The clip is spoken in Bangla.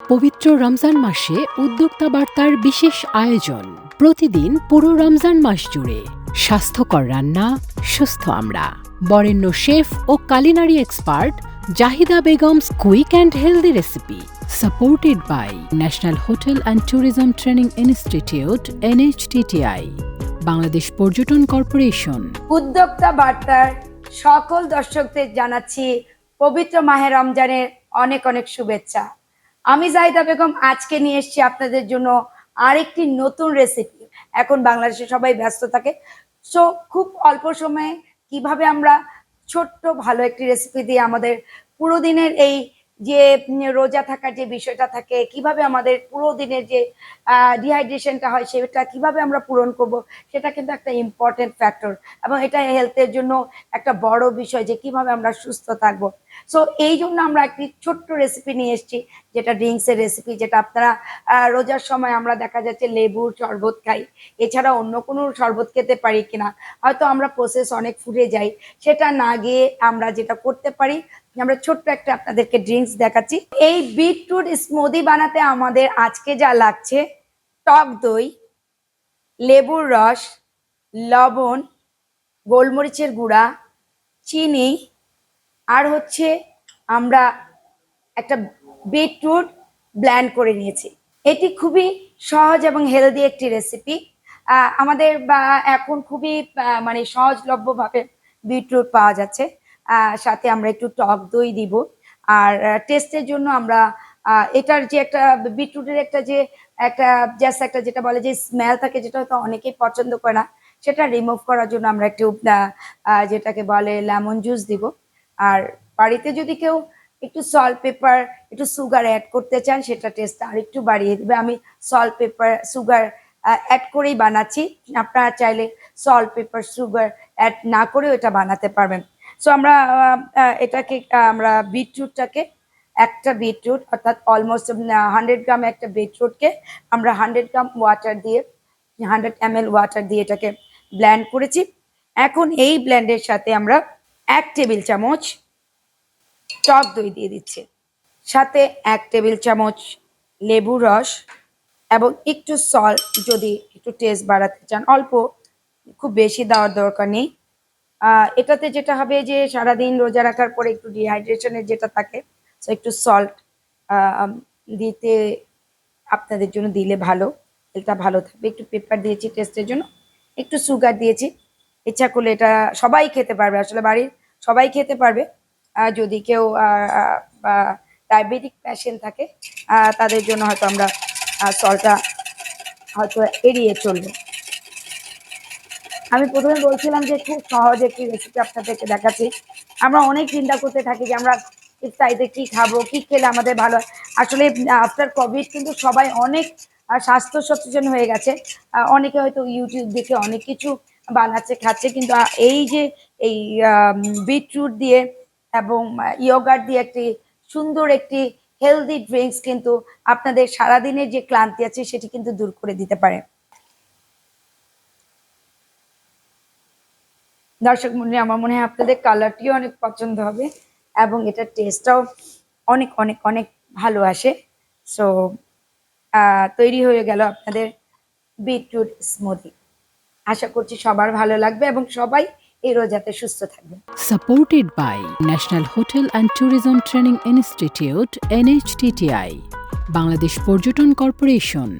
পবিত্র রমজান মাসে উদ্যোক্তা বার্তার বিশেষ আয়োজন। প্রতিদিন পুরো রমজান মাস জুড়ে স্বাস্থ্যকর রান্না, সুস্থ আমরা। বরেণ্য chef O culinary expert Zahida Begum's quick and healthy recipe supported by National Hotel and Tourism Training Institute NHTTI Bangladesh Parjatan Corporation. উদ্যোক্তা বার্তার সকল দর্শকদের জানাচ্ছি পবিত্র মাহে রমজানের অনেক অনেক শুভেচ্ছা। আমি জাহিদা বেগম আজকে নিয়ে এসছি আপনাদের জন্য আরেকটি নতুন রেসিপি এখন বাংলাদেশে সবাই ব্যস্ত থাকে। সো খুব অল্প সময়ে কীভাবে আমরা ছোট্ট ভালো একটি রেসিপি দিয়ে আমাদের পুরো দিনের এই যে রোজা থাকার যে বিষয়টা থাকে, কীভাবে আমাদের পুরো দিনের যে ডিহাইড্রেশনটা হয় সেটা কীভাবে আমরা পূরণ করব, সেটা কিন্তু একটা ইম্পর্টেন্ট ফ্যাক্টর এবং এটা হেলথের জন্য একটা বড় বিষয় যে কীভাবে আমরা সুস্থ থাকব। সো এই জন্য আমরা একটি ছোট্ট রেসিপি নিয়ে এসেছি, যেটা ড্রিঙ্কসের রেসিপি যেটা আপনারা রোজার সময় আমরা দেখা যাচ্ছে লেবুর শরবত খাই। এছাড়া অন্য কোনো শরবত খেতে পারি কিনা, হয়তো আমরা প্রসেস অনেক ফুটে যাই, সেটা না গিয়ে আমরা যেটা করতে পারি আমরা ছোট্ট একটা আপনাদেরকে ড্রিঙ্কস দেখাচ্ছি। এই বিটরুট স্মুদি বানাতে আমাদের আজকে যা লাগছে, টক দই, লেবুর রস, লবণ, গোলমরিচের গুঁড়া, চিনি, আর হচ্ছে আমরা একটা বিটরুট ব্ল্যান্ড করে নিয়েছি। এটি খুবই সহজ এবং হেলদি একটি রেসিপি আমাদের বা এখন খুবই মানে সহজলভ্যভাবে বিটরুট পাওয়া যাচ্ছে। সাথে আমরা একটু টক দই দিব। আর টেস্টের জন্য আমরা এটার যে একটা বিটরুটের একটা যে একটা জাস্ট একটা যেটা বলে যে স্মেল থাকে যেটা হয়তো অনেকেই পছন্দ করে না, সেটা রিমুভ করার জন্য আমরা একটু যেটাকে বলে লেমন জুস দিব। আর বাড়িতে যদি কেউ একটু সল্ট পেপার একটু সুগার অ্যাড করতে চান, সেটা টেস্ট আর একটু বাড়িয়ে দেবে। আমি সল্ট পেপার সুগার অ্যাড করেই বানাচ্ছি। আপনারা চাইলে সল্ট পেপার সুগার অ্যাড না করেও এটা বানাতে পারবেন। সো আমরা এটাকে, আমরা বিটরুটটাকে একটা বিটরুট, অর্থাৎ অলমোস্ট হান্ড্রেড গ্রাম একটা বিটরুটকে আমরা হান্ড্রেড গ্রাম ওয়াটার দিয়ে হান্ড্রেড এম ওয়াটার দিয়ে এটাকে ব্ল্যান্ড করেছি। এখন এই ব্ল্যান্ডের সাথে আমরা এক টেবিল চামচ টক দই দিয়ে দিচ্ছি। সাথে এক টেবিল চামচ লেবু রস এবং একটু সল্ট যদি একটু টেস্ট বাড়াতে চান, অল্প, খুব বেশি দেওয়ার দরকার নেই। এটাতে যেটা হবে যে সারাদিন রোজা রাখার পরে একটু ডিহাইড্রেশনের যেটা থাকে সো একটু সল্ট দিতে আপনাদের জন্য দিলে ভালো, এটা ভালো থাকবে। একটু পেপার দিয়েছি টেস্টের জন্য, একটু সুগার দিয়েছি। ইচ্ছা করলে এটা সবাই খেতে পারবে, আসলে বাড়ির সবাই খেতে পারবে। যদি কেউ ডায়াবেটিক প্যাশেন্ট থাকে তাদের জন্য হয়তো আমরা সলটা হয়তো এড়িয়ে চলবে। আমি প্রথমে বলছিলাম যে খুব সহজ একটি রেসিপি আপনাদেরকে দেখাচ্ছি। আমরা অনেক চিন্তা করতে থাকি যে আমরা ইফতারিতে কি খাব, কি খেলে আমাদের ভালো। আসলে আফটার কোভিড কিন্তু সবাই অনেক স্বাস্থ্য সচেতন হয়ে গেছে। অনেকে হয়তো ইউটিউব দেখে অনেক কিছু বানাচ্ছে, খাচ্ছে, কিন্তু এই যে, এই বিটরুট দিয়ে এবং ইয়োগার্ট দিয়ে একটি সুন্দর একটি হেলদি ড্রিঙ্কস কিন্তু আপনাদের সারাদিনের যে ক্লান্তি আছে, সেটি কিন্তু দূর করে দিতে পারে। দর্শক মনে আমার মনে হয় আপনাদের কালারটিও অনেক পছন্দ হবে এবং এটার টেস্টটাও অনেক অনেক অনেক ভালো আসে। সো তৈরি হয়ে গেল আপনাদের বিটরুট স্মুদি আশা করছি সবার ভালো লাগবে এবং সবাই এই রোজাতে সুস্থ থাকবে। Supported by National Hotel and Tourism Training Institute NHTTI Bangladesh Parjatan Corporation